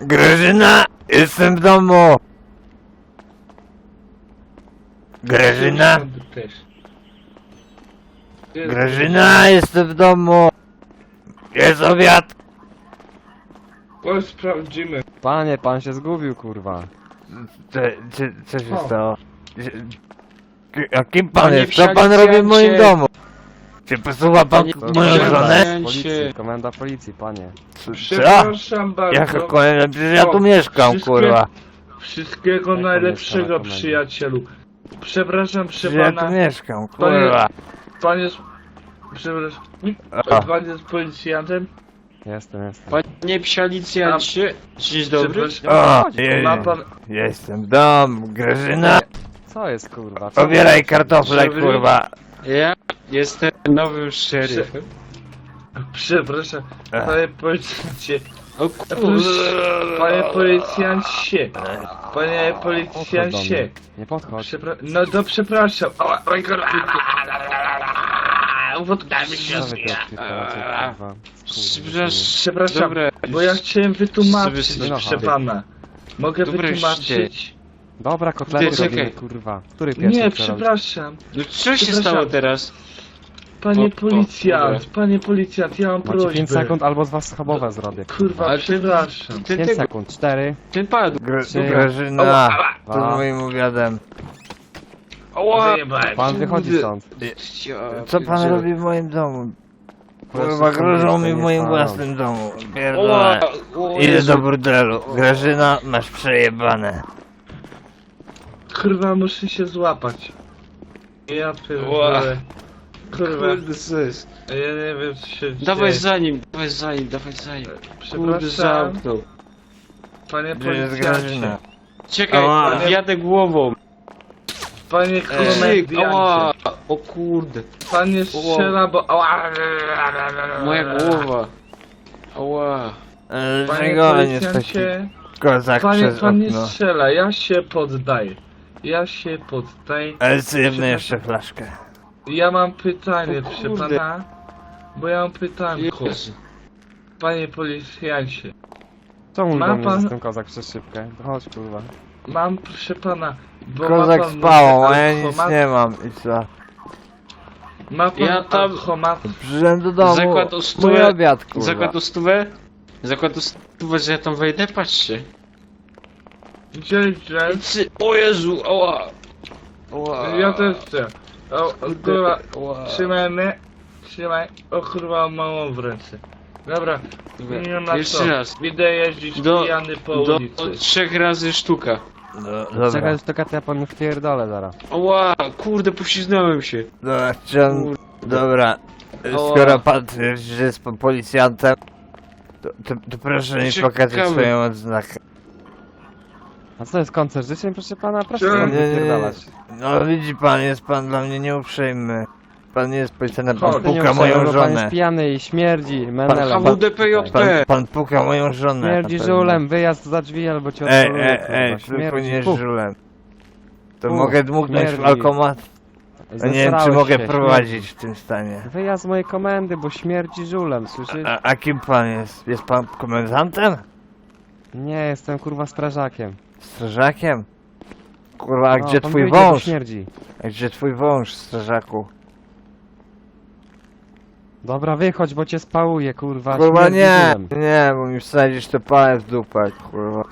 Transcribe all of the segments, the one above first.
Grażyna, jestem w domu. Grażyna, Też. Grażyna, jestem w domu. Jest obiad. To sprawdzimy. Panie, pan się zgubił, kurwa. Co, co, co się O. stało? A kim pan Panie jest? Co pan robi w moim domu? Czy posłucha pan Panie moją żonę? Policji, komenda policji, panie. Przepraszam bardzo. Jaka kolejna? Przecież ja tu mieszkam, wszystkie- kurwa. Wszystkiego najlepszego, przyjacielu. Przepraszam, Przecież proszę ja tu pana. mieszkam, kurwa. Pan jest... Przepraszam. A. Pan jest policjantem? Jestem, jestem. Panie policjancie, dzień dobry. Przepraszam. O, je, Ma pan... jestem w domu, Grażyna. Co jest, kurwa? Co Obieraj kartofle, kurwa. Ja jestem nowym szeryfem. Przepraszam. Panie policjancie. O. Panie policjancie. Panie Podchodź do policjancie. Nie podchodź. Przepra no to przepraszam. Ała, oj, kurwa. Mi się odpierdalacie, kurwa? Przepraszam. Przepraszam, Dobra, bo ja chciałem wytłumaczyć, Sobie proszę pana. Mogę Dobra, wytłumaczyć? Dobra, kotlety Ty, czekaj. robimy, kurwa. Który pierwszy Nie, chce robić? przepraszam. No co się Przepraszam. stało teraz? Panie O, o, policjant, panie policjant, ja mam Macie 5 prośbę. sekund albo z was schabowe zrobię. Kurwa, Ale- przepraszam. Ten, 5 ten, sekund, 4, ten padł. Gra Trzy. Grażyna, to Dwa. z moim obiadem. Oła. Zajebałem pan wychodzi stąd. Co pan robi w moim domu? Kurwa, Proszę, grożą to mi w moim własnym domu. Oła. Pierdolę. O Idę Jezu. do burdelu. Grażyna, masz przejebane. Kurwa, muszę się złapać. Ja pierdolę. Kurwa, Kurde, co jest? ja nie wiem co się Dawaj dzieje. za nim, dawaj za nim, dawaj za nim. Kurde, Przepraszam, zamknął. panie Gdzie jest policjancie. Grażyna? Czekaj, Ała. wjadę głową. Panie komediancie. ała. O kurde, Pan nie strzela, bo... Ała. moja głowa. Ała. E, Panie nie stać policjancie, kozak panie, przez pan nie okno? strzela, ja się poddaję. Ja się poddaję. Ale co jedną jeszcze flaszkę. Ja mam pytanie, O proszę kurde. pana. Bo ja mam pytanko. Jezu. Panie policjancie, Co mówi Ma do mnie, pan- kozak przez szybkę? Chodź, kurwa. mam proszę pana. Bo Kozak ma pan z pałą, a ja nic alkomat? nie mam. I co? Ma pan Ja tam- alkomat? Przyszedłem do domu. Zakład o Mój stówę. obiad, kurwa. Zakład o stówę? Zakład o stówę, że ja tam wejdę? Patrzcie. Gdzie, gdzie? O Jezu. Ała. Ja też chcę. O, o kurwa, Ała. trzymaj mnie. Trzymaj. O kurwa, małą w ręce. Dobra, nie ma Jeszcze co. raz. Idę jeździć Do- pijany po Do ulicy. trzech razy sztuka. No, dobra. Czekaj, to katy, ja panu wpierdolę zaraz. Ała, kurde, poślizgnąłem się. Dobra, czy on... Dobra. Skoro pan twierdzi, że jest pan policjantem, to, to, to proszę mi pokazać swoją odznakę. A co jest koncert życzeń, proszę pana? Proszę nie, nie. wypierdalać. No widzi pan, jest pan dla mnie nieuprzejmy. Pan nie jest policjantem, pan Chodź. Nie puka uprzejmy, moją bo Pan jest żonę. pijany i śmierdzi, menelem. HWDPJP. Pan, pan puka moją żonę. Śmierdzi na pewno. żulem, wyjazd za drzwi albo cię Ej, odpaluje, ej, kurwa. ej, Śmierdzi, tylko nie Puf, żulem. To mogę dmuchnąć w śmierdzi. alkomat? Ja nie wiem, czy mogę się, prowadzić w tym stanie. śmierdzi. Wyjazd z mojej komendy, bo śmierdzi żulem, słyszysz? A, a kim pan jest? Jest pan komendantem? Nie, jestem kurwa strażakiem. Strażakiem? Kurwa, a No, gdzie pan twój wyjdzie, bo wąż? śmierdzi. A gdzie twój wąż, strażaku? Dobra, wychodź, bo cię spałuje, kurwa. Kurwa śmierdzi nie, nie, bo mi wsadzisz to palec w dupę, kurwa.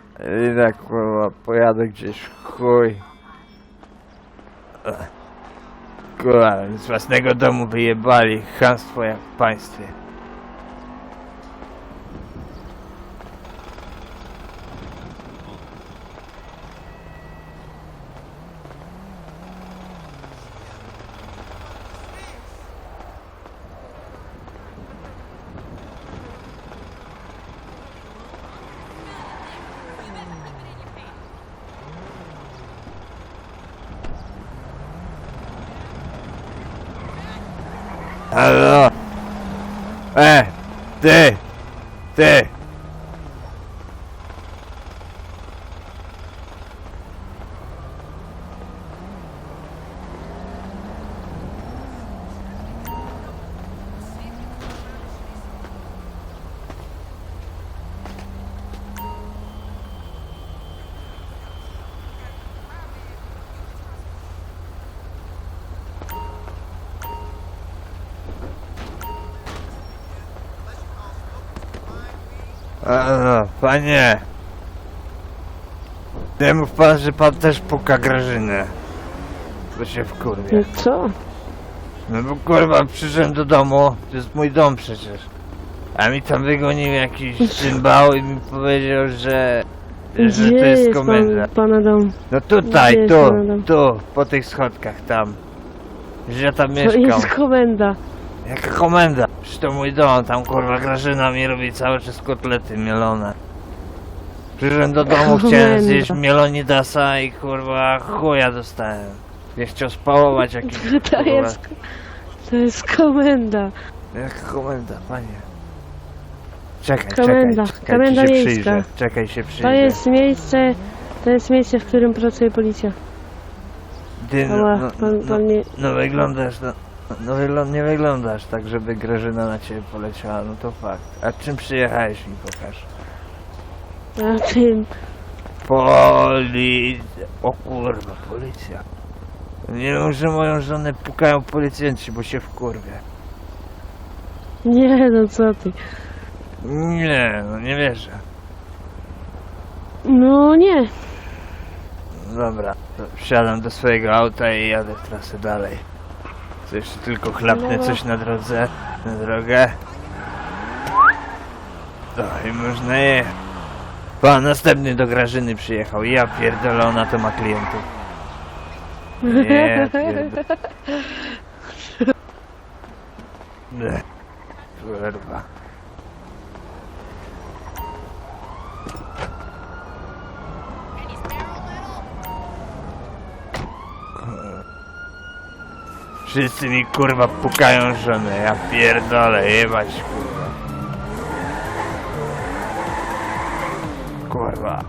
Idę, kurwa, pojadę gdzieś, chuj. Ech. Kurwa, z własnego domu wyjebali, chamstwo jak w państwie. Halo? E, ty, ty. A, no, panie. Nie mów pan, że pan też puka Grażynę. Bo się wkurwie. Co? No bo kurwa, przyszedłem do domu, to jest mój dom przecież. A mi tam wygonił jakiś cymbał i mi powiedział, że... że Gdzie to jest jest komenda. pan, pana dom? No tutaj, jest tu, tu, po tych schodkach tam. Że ja tam To mieszkam. jest komenda. Jaka komenda? Przecież to mój dom, tam kurwa Grażyna mi robi cały czas kotlety mielone. Przyszedłem do domu, chciałem zjeść mielonidasa i kurwa chuja dostałem. Nie chciał spałować jakiś To kurwa. jest... To jest komenda. Jaka komenda, panie? Czekaj, Komenda, czekaj, czekaj, komenda ci się miejska. przyjrzę. Czekaj się przyjrzę. To jest miejsce... To jest miejsce, w którym pracuje policja. Ty, no, Ała, no, pan, no, pan nie... no wyglądasz, no, no wyglą- nie wyglądasz tak, żeby Grażyna na ciebie poleciała, no to fakt. A czym przyjechałeś mi pokaż? A tym... Poli... O kurwa, policja. Nie wiem, że moją żonę pukają policjanci, bo się wkurwie. Nie, no co ty. Nie, no nie wierzę. No nie. Dobra, to wsiadam do swojego auta i jadę w trasę dalej. Co jeszcze tylko chlapnę No. coś na drodze, na drogę. No i można je. Pan następny do Grażyny przyjechał. Ja pierdolę, ona to ma klientów. Nie, pierdolę. Nie, Kurwa. Wszyscy mi kurwa pukają żonę, ja pierdolę, jebać kurwa. Kurwa.